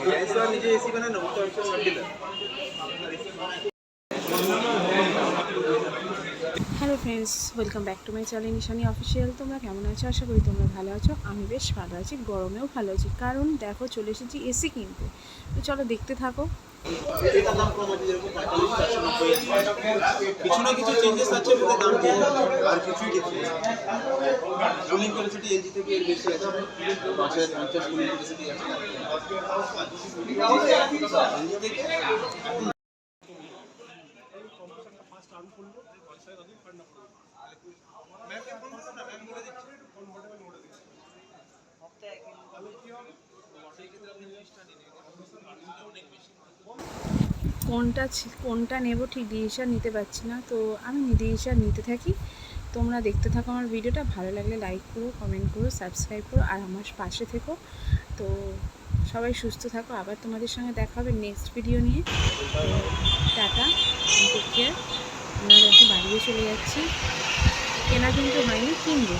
રિલાયન્સની જે એસી બને ને હું તો અડસો hello friends welcome back to my channel Nishani official. তোমরা কেমন আছো? আশা করি তোমরা ভালো আছো। আমি বেশ ভালো আছি গরমেও ভালো আছি। কারণ দেখো চলে এসেছি এসি কিনতে। তো চলো দেখতে থাকো। কিছু না কিছু চেঞ্জেস আছে কিন্তু দাম চেঞ্জ আর কিছুই ডিফারেন্স কুলিং ক্যাপাসিটি এলজি থেকে এর বেশি আছে। পাঁচ হাজার পঞ্চাশ কুলিং ক্যাপাসিটি আছে। এলজি থেকে? কোনটা কোনটা নেব ঠিক ডিসিশন নিতে পারছি না। তো আমি ডিসিশন নিতে থাকি। তোমরা দেখতে থাকো আমার ভিডিওটা। ভালো লাগলে লাইক করো কমেন্ট করো সাবস্ক্রাইব করো আর আমার পাশে থেকো। তো সবাই সুস্থ থাকো। আবার তোমাদের সঙ্গে দেখা হবে নেক্সট ভিডিও নিয়ে। টাটা টেক কেয়ার আমরা এখন বাড়িয়ে চলে যাচ্ছি, কেনা কিন্তু হয়নি, কিনবো।